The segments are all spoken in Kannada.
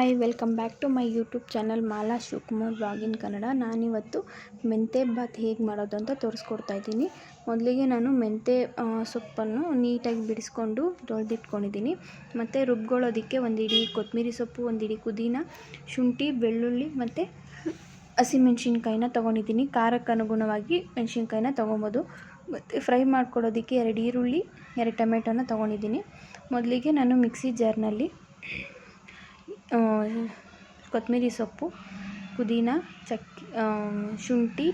Hi welcome back to my YouTube channel Mala Shivakumar in Kannada ನಾನಿವತ್ತು ಮೆಂತೆ ಬಾತ್ ಹೇಗೆ ಮಾಡೋದು ಅಂತ ತೋರಿಸ್ಕೊಡ್ತಾ ಇದ್ದೀನಿ. ಮೊದಲಿಗೆ ನಾನು ಮೆಂತೆ ಸೊಪ್ಪನ್ನು ನೀಟಾಗಿ ಬಿಡಿಸ್ಕೊಂಡು ತೊಳೆದಿಟ್ಕೊಂಡಿದ್ದೀನಿ. ಮತ್ತು ರುಬ್ಕೊಳ್ಳೋದಕ್ಕೆ ಒಂದು ಇಡೀ ಕೊತ್ತಂಬರಿ ಸೊಪ್ಪು, ಒಂದು ಇಡೀ ಪುದೀನ, ಶುಂಠಿ, ಬೆಳ್ಳುಳ್ಳಿ ಮತ್ತು ಹಸಿಮೆಣ್ಸಿನ್ಕಾಯಿನ ತೊಗೊಂಡಿದ್ದೀನಿ. ಖಾರಕ್ಕೆ ಅನುಗುಣವಾಗಿ ಮೆಣಸಿನ್ಕಾಯಿನ ತೊಗೊಬೋದು. ಮತ್ತು ಫ್ರೈ ಮಾಡ್ಕೊಡೋದಕ್ಕೆ ಎರಡು ಈರುಳ್ಳಿ, ಎರಡು ಟೊಮೆಟೊನ ತೊಗೊಂಡಿದ್ದೀನಿ. ಮೊದಲಿಗೆ ನಾನು ಮಿಕ್ಸಿ ಜಾರ್ನಲ್ಲಿ ಕೊತ್ತಂಬರಿ ಸೊಪ್ಪು, ಪುದೀನ, ಚಕ್ಕೆ ಶುಂಠಿ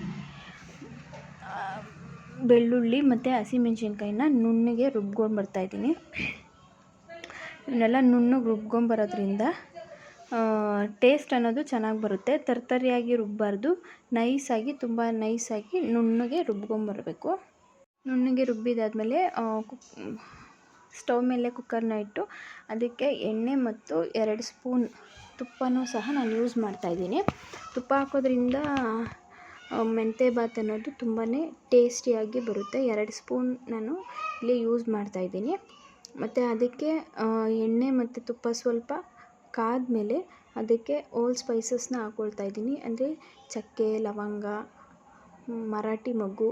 ಬೆಳ್ಳುಳ್ಳಿ ಮತ್ತು ಹಸಿಮೆಣ್ಸಿನ್ಕಾಯಿನ ನುಣ್ಣಗೆ ರುಬ್ಕೊಂಡು ಬರ್ತಾಯಿದ್ದೀನಿ ಇವನ್ನೆಲ್ಲ ನುಣ್ಣಗೆ ರುಬ್ಕೊಂಬರೋದ್ರಿಂದ ಟೇಸ್ಟ್ ಅನ್ನೋದು ಚೆನ್ನಾಗಿ ಬರುತ್ತೆ. ತರ್ತರಿಯಾಗಿ ರುಬ್ಬಾರ್ದು. ನೈಸಾಗಿ ತುಂಬ ನೈಸಾಗಿ ನುಣ್ಣಗೆ ರುಬ್ಕೊಂಬರಬೇಕು ನುಣ್ಣಗೆ ರುಬ್ಬಿದಾದಮೇಲೆ ಸ್ಟವ್ ಮೇಲೆ ಕುಕ್ಕರ್ನ ಇಟ್ಟು ಅದಕ್ಕೆ ಎಣ್ಣೆ ಮತ್ತು ಎರಡು ಸ್ಪೂನ್ ತುಪ್ಪನೂ ಸಹ ನಾನು ಯೂಸ್ ಮಾಡ್ತಾಯಿದ್ದೀನಿ ತುಪ್ಪ ಹಾಕೋದ್ರಿಂದ ಮೆಂತೆ ಬಾತ್ ಅನ್ನೋದು ತುಂಬಾ ಟೇಸ್ಟಿಯಾಗಿ ಬರುತ್ತೆ. ಎರಡು ಸ್ಪೂನ್ ನಾನು ಇಲ್ಲಿ ಯೂಸ್ ಮಾಡ್ತಾಯಿದ್ದೀನಿ ಮತ್ತು ಅದಕ್ಕೆ ಎಣ್ಣೆ ಮತ್ತು ತುಪ್ಪ ಸ್ವಲ್ಪ ಕಾದ್ಮೇಲೆ ಅದಕ್ಕೆ ಓಲ್ ಸ್ಪೈಸಸ್ನ ಹಾಕ್ಕೊಳ್ತಾ ಇದ್ದೀನಿ. ಅಂದರೆ ಚಕ್ಕೆ, ಲವಂಗ, ಮರಾಠಿ ಮೊಗ್ಗು,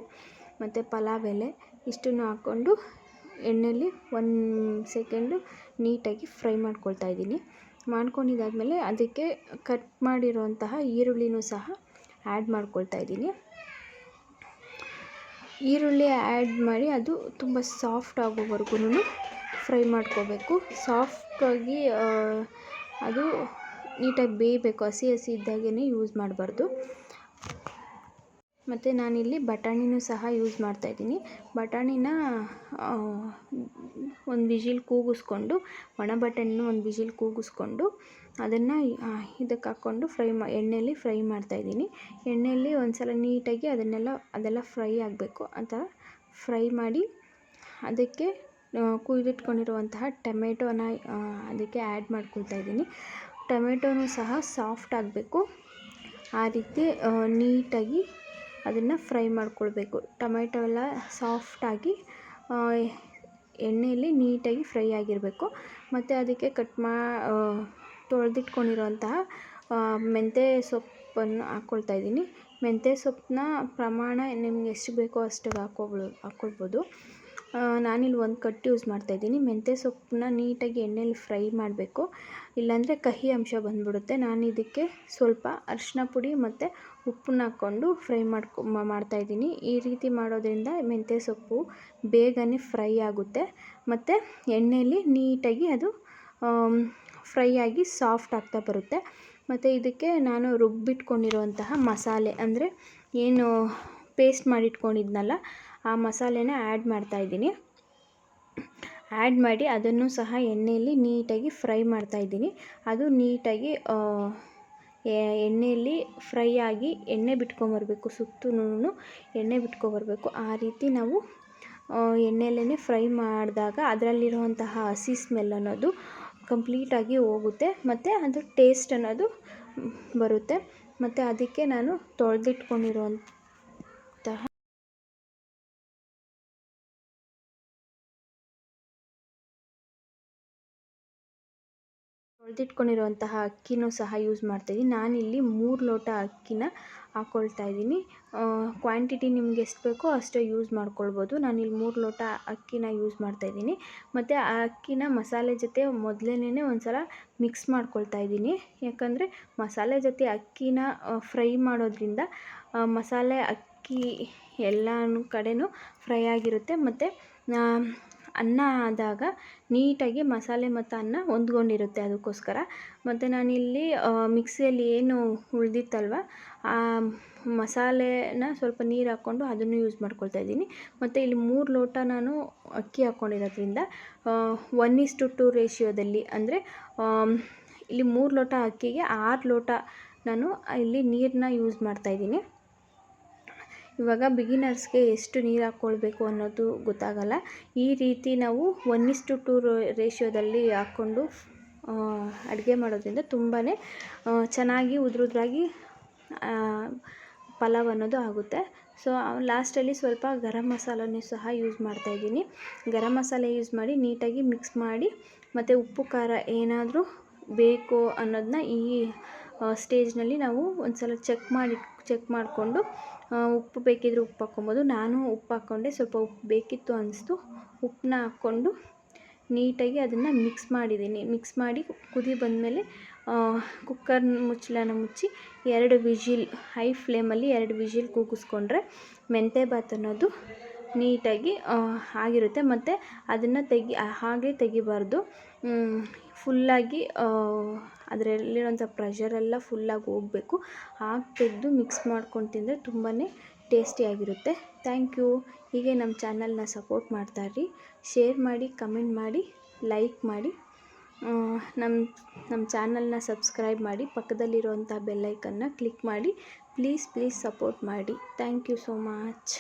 ಮತ್ತು ಪಲಾವ್ ಎಲೆ ಇಷ್ಟನ್ನು ಹಾಕ್ಕೊಂಡು ಎಣ್ಣೆಯಲ್ಲಿ ಒನ್ ಸೆಕೆಂಡು ನೀಟಾಗಿ ಫ್ರೈ ಮಾಡ್ಕೊಳ್ತಾ ಇದ್ದೀನಿ. ಮಾಡ್ಕೊಂಡಿದ್ದಾದಮೇಲೆ ಅದಕ್ಕೆ ಕಟ್ ಮಾಡಿರುವಂತಹ ಈರುಳ್ಳಿನೂ ಸಹ ಆ್ಯಡ್ ಮಾಡ್ಕೊಳ್ತಾ ಇದ್ದೀನಿ. ಈರುಳ್ಳಿ ಆ್ಯಡ್ ಮಾಡಿ ಅದು ತುಂಬ ಸಾಫ್ಟ್ ಆಗೋವರೆಗೂ ಫ್ರೈ ಮಾಡ್ಕೋಬೇಕು. ಸಾಫ್ಟಾಗಿ ಅದು ನೀಟಾಗಿ ಬೇಯಬೇಕು. ಹಸಿ ಹಸಿ ಇದ್ದಾಗೇ ಯೂಸ್ ಮಾಡಬಾರ್ದು. ಮತ್ತು ನಾನಿಲ್ಲಿ ಬಟಾಣಿನೂ ಸಹ ಯೂಸ್ ಮಾಡ್ತಾಯಿದ್ದೀನಿ ಬಟಾಣಿನ ಒಂದು ವಿಜಿಲ್ ಕೂಗಿಸ್ಕೊಂಡು, ಒಣ ಬಟಾಣಿನ ಒಂದು ವಿಜಿಲ್ ಕೂಗಿಸ್ಕೊಂಡು, ಅದನ್ನು ಇದಕ್ಕೆ ಹಾಕ್ಕೊಂಡು ಫ್ರೈ ಮಾ ಎಣ್ಣೆಯಲ್ಲಿ ಫ್ರೈ ಮಾಡ್ತಾಯಿದ್ದೀನಿ ಎಣ್ಣೆಯಲ್ಲಿ ಒಂದು ಸಲ ನೀಟಾಗಿ ಅದನ್ನೆಲ್ಲ, ಅದೆಲ್ಲ ಫ್ರೈ ಆಗಬೇಕು. ಅಂತ ಫ್ರೈ ಮಾಡಿ, ಅದಕ್ಕೆ ಕುಯ್ದಿಟ್ಕೊಂಡಿರುವಂತಹ ಟೊಮೆಟೊನ ಅದಕ್ಕೆ ಆ್ಯಡ್ ಮಾಡ್ಕೊಳ್ತಾ ಇದ್ದೀನಿ. ಟೊಮೆಟೊನೂ ಸಹ ಸಾಫ್ಟ್ ಆಗಬೇಕು. ಆ ರೀತಿ ನೀಟಾಗಿ ಅದನ್ನು ಫ್ರೈ ಮಾಡ್ಕೊಳ್ಬೇಕು. ಟೊಮೆಟೊ ಎಲ್ಲ ಸಾಫ್ಟಾಗಿ ಎಣ್ಣೆಯಲ್ಲಿ ನೀಟಾಗಿ ಫ್ರೈ ಆಗಿರಬೇಕು. ಮತ್ತು ಅದಕ್ಕೆ ಕಟ್ ಮಾ ತೊಳೆದಿಟ್ಕೊಂಡಿರುವಂತಹ ಮೆಂತ್ಯ ಸೊಪ್ಪನ್ನು ಹಾಕ್ಕೊಳ್ತಾ ಇದ್ದೀನಿ. ಮೆಂತ್ಯ ಸೊಪ್ಪನ್ನ ಪ್ರಮಾಣ ನಿಮ್ಗೆ ಎಷ್ಟು ಬೇಕೋ ಅಷ್ಟು ಹಾಕ್ಕೊಬೋದು ಹಾಕ್ಕೊಳ್ಬೋದು ನಾನಿಲ್ಲಿ ಒಂದು ಕಟ್ಟು ಯೂಸ್ ಮಾಡ್ತಾಯಿದ್ದೀನಿ. ಮೆಂತ್ಯ ಸೊಪ್ಪನ್ನ ನೀಟಾಗಿ ಎಣ್ಣೆಯಲ್ಲಿ ಫ್ರೈ ಮಾಡಬೇಕು. ಇಲ್ಲಾಂದರೆ ಕಹಿ ಅಂಶ ಬಂದುಬಿಡುತ್ತೆ. ನಾನು ಇದಕ್ಕೆ ಸ್ವಲ್ಪ ಅರಿಶಿನ ಪುಡಿ ಮತ್ತು ಉಪ್ಪನ್ನ ಹಾಕ್ಕೊಂಡು ಫ್ರೈ ಮಾಡ್ಕೊ ಮಾಡ್ತಾಯಿದ್ದೀನಿ. ಈ ರೀತಿ ಮಾಡೋದ್ರಿಂದ ಮೆಂತ್ಯ ಸೊಪ್ಪು ಬೇಗನೆ ಫ್ರೈ ಆಗುತ್ತೆ. ಮತ್ತು ಎಣ್ಣೆಯಲ್ಲಿ ನೀಟಾಗಿ ಅದು ಫ್ರೈ ಆಗಿ ಸಾಫ್ಟ್ ಆಗ್ತಾ ಬರುತ್ತೆ. ಮತ್ತು ಇದಕ್ಕೆ ನಾನು ರುಬ್ಬಿಟ್ಕೊಂಡಿರುವಂತಹ ಮಸಾಲೆ, ಅಂದರೆ ಏನು ಪೇಸ್ಟ್ ಮಾಡಿಟ್ಕೊಂಡಿದ್ನಲ್ಲ ಆ ಮಸಾಲೆನ ಆ್ಯಡ್ ಮಾಡ್ತಾಯಿದ್ದೀನಿ ಆ್ಯಡ್ ಮಾಡಿ ಅದನ್ನು ಸಹ ಎಣ್ಣೆಯಲ್ಲಿ ನೀಟಾಗಿ ಫ್ರೈ ಮಾಡ್ತಾಯಿದ್ದೀನಿ ಅದು ನೀಟಾಗಿ ಎಣ್ಣೆಯಲ್ಲಿ ಫ್ರೈ ಆಗಿ ಎಣ್ಣೆ ಬಿಟ್ಕೊಂಬರ್ಬೇಕು ಸುತ್ತಲೂ ಎಣ್ಣೆ ಬಿಟ್ಕೊಬರ್ಬೇಕು ಆ ರೀತಿ ನಾವು ಎಣ್ಣೆಯಲ್ಲೇ ಫ್ರೈ ಮಾಡಿದಾಗ ಅದರಲ್ಲಿರುವಂತಹ ಹಸಿ ಸ್ಮೆಲ್ ಅನ್ನೋದು ಕಂಪ್ಲೀಟಾಗಿ ಹೋಗುತ್ತೆ. ಮತ್ತು ಅದು ಟೇಸ್ಟ್ ಅನ್ನೋದು ಬರುತ್ತೆ. ಮತ್ತು ಅದಕ್ಕೆ ನಾನು ತೊಳೆದಿಟ್ಕೊಂಡಿರುವಂತಹ ತೊಳೆದಿಟ್ಕೊಂಡಿರುವಂತಹ ಅಕ್ಕಿನೂ ಸಹ ಯೂಸ್ ಮಾಡ್ತಾಯಿದ್ದೀನಿ ನಾನಿಲ್ಲಿ ಮೂರು ಲೋಟ ಅಕ್ಕಿನ ಹಾಕ್ಕೊಳ್ತಾ ಇದ್ದೀನಿ ಕ್ವಾಂಟಿಟಿ ನಿಮ್ಗೆ ಎಷ್ಟು ಬೇಕೋ ಅಷ್ಟೇ ಯೂಸ್ ಮಾಡ್ಕೊಳ್ಬೋದು. ನಾನಿಲ್ಲಿ ಮೂರು ಲೋಟ ಅಕ್ಕಿನ ಯೂಸ್ ಮಾಡ್ತಾಯಿದ್ದೀನಿ ಮತ್ತು ಆ ಅಕ್ಕಿನ ಮಸಾಲೆ ಜೊತೆ ಮೊದಲೇನೆ ಒಂದು ಮಿಕ್ಸ್ ಮಾಡ್ಕೊಳ್ತಾ ಇದ್ದೀನಿ ಯಾಕಂದರೆ ಮಸಾಲೆ ಜೊತೆ ಅಕ್ಕಿನ ಫ್ರೈ ಮಾಡೋದ್ರಿಂದ ಮಸಾಲೆ ಅಕ್ಕಿ ಎಲ್ಲನೂ ಕಡೆಯೂ ಫ್ರೈ ಆಗಿರುತ್ತೆ. ಮತ್ತು ಅನ್ನ ಆದಾಗ ನೀಟಾಗಿ ಮಸಾಲೆ ಮತ್ತು ಅನ್ನ ಹೊಂದ್ಕೊಂಡಿರುತ್ತೆ ಅದಕ್ಕೋಸ್ಕರ. ಮತ್ತು ನಾನಿಲ್ಲಿ ಮಿಕ್ಸಿಯಲ್ಲಿ ಏನು ಉಳಿದಿತ್ತಲ್ವ, ಆ, ಮಸಾಲೆನ ಸ್ವಲ್ಪ ನೀರು ಹಾಕ್ಕೊಂಡು ಅದನ್ನು ಯೂಸ್ ಮಾಡ್ಕೊಳ್ತಾ ಇದ್ದೀನಿ. ಮತ್ತು ಇಲ್ಲಿ ಮೂರು ಲೋಟ ನಾನು ಅಕ್ಕಿ ಹಾಕ್ಕೊಂಡಿರೋದ್ರಿಂದ ಒನ್ ಇಸ್ಟು ಟು ರೇಷಿಯೋದಲ್ಲಿ ಅಂದರೆ ಇಲ್ಲಿ ಮೂರು ಲೋಟ ಅಕ್ಕಿಗೆ ಆರು ಲೋಟ ನಾನು ಇಲ್ಲಿ ನೀರನ್ನ ಯೂಸ್ ಮಾಡ್ತಾಯಿದ್ದೀನಿ ಇವಾಗ ಬಿಗಿನರ್ಸ್ಗೆ ಎಷ್ಟು ನೀರು ಹಾಕ್ಕೊಳ್ಬೇಕು ಅನ್ನೋದು ಗೊತ್ತಾಗಲ್ಲ. ಈ ರೀತಿ ನಾವು ಒನ್ ಇಸ್ಟು ಟು ರೇಷಿಯೋದಲ್ಲಿ ಹಾಕ್ಕೊಂಡು ಅಡುಗೆ ಮಾಡೋದ್ರಿಂದ ತುಂಬಾ ಚೆನ್ನಾಗಿ ಉದುರುದ್ರಾಗಿ ಪಲಾವ್ ಅನ್ನೋದು ಆಗುತ್ತೆ. ಸೊ ಲಾಸ್ಟಲ್ಲಿ ಸ್ವಲ್ಪ ಗರಂ ಮಸಾಲನೂ ಸಹ ಯೂಸ್ ಮಾಡ್ತಾಯಿದ್ದೀನಿ ಗರಂ ಮಸಾಲೆ ಯೂಸ್ ಮಾಡಿ ನೀಟಾಗಿ ಮಿಕ್ಸ್ ಮಾಡಿ, ಮತ್ತು ಉಪ್ಪು, ಖಾರ ಏನಾದರೂ ಬೇಕು ಅನ್ನೋದನ್ನ ಈ ಸ್ಟೇಜ್ನಲ್ಲಿ ನಾವು ಒಂದು ಸಲ ಚೆಕ್ ಮಾಡಿ, ಚೆಕ್ ಮಾಡಿಕೊಂಡು ಉಪ್ಪು ಬೇಕಿದ್ರೆ ಉಪ್ಪು ಹಾಕ್ಕೊಬೋದು. ನಾನು ಉಪ್ಪು ಹಾಕ್ಕೊಂಡೆ, ಸ್ವಲ್ಪ ಉಪ್ಪು ಬೇಕಿತ್ತು ಅನ್ನಿಸ್ತು. ಉಪ್ಪನ್ನ ಹಾಕ್ಕೊಂಡು ನೀಟಾಗಿ ಅದನ್ನು ಮಿಕ್ಸ್ ಮಾಡಿದ್ದೀನಿ. ಮಿಕ್ಸ್ ಮಾಡಿ ಕುದಿ ಬಂದಮೇಲೆ ಕುಕ್ಕರ್ ಮುಚ್ಚಳನ ಮುಚ್ಚಿ ಎರಡು ವಿಜಿಲ್ ಹೈ ಫ್ಲೇಮಲ್ಲಿ ಎರಡು ವಿಜಿಲ್ ಕೂಗಿಸ್ಕೊಂಡ್ರೆ ಮೆಂತ್ಯ ಬಾತ್ ಅನ್ನೋದು ನೀಟಾಗಿ ಆಗಿರುತ್ತೆ. ಮತ್ತು ಅದನ್ನು ತೆಗಿ ಹಾಗೆ ತೆಗಿಬಾರ್ದು. ಫುಲ್ಲಾಗಿ ಅದರಲ್ಲಿರೋಂಥ ಪ್ರೆಷರೆಲ್ಲ ಫುಲ್ಲಾಗಿ ಹೋಗಬೇಕು. ಹಾಗೆ ತೆಗೆದು ಮಿಕ್ಸ್ ಮಾಡ್ಕೊಂಡು ತಿಂದರೆ ತುಂಬಾ ಟೇಸ್ಟಿಯಾಗಿರುತ್ತೆ ಥ್ಯಾಂಕ್ ಯು. ಹೀಗೆ ನಮ್ಮ ಚಾನಲ್ನ ಸಪೋರ್ಟ್ ಮಾಡ್ತಾಯಿರಿ ಶೇರ್ ಮಾಡಿ, ಕಮೆಂಟ್ ಮಾಡಿ, ಲೈಕ್ ಮಾಡಿ ನಮ್ಮ ನಮ್ಮ ಚಾನಲ್ನ ಸಬ್ಸ್ಕ್ರೈಬ್ ಮಾಡಿ, ಪಕ್ಕದಲ್ಲಿರುವಂಥ ಬೆಲ್ಲೈಕನ್ನ ಕ್ಲಿಕ್ ಮಾಡಿ, ಪ್ಲೀಸ್ ಪ್ಲೀಸ್ ಸಪೋರ್ಟ್ ಮಾಡಿ. Thank you so much.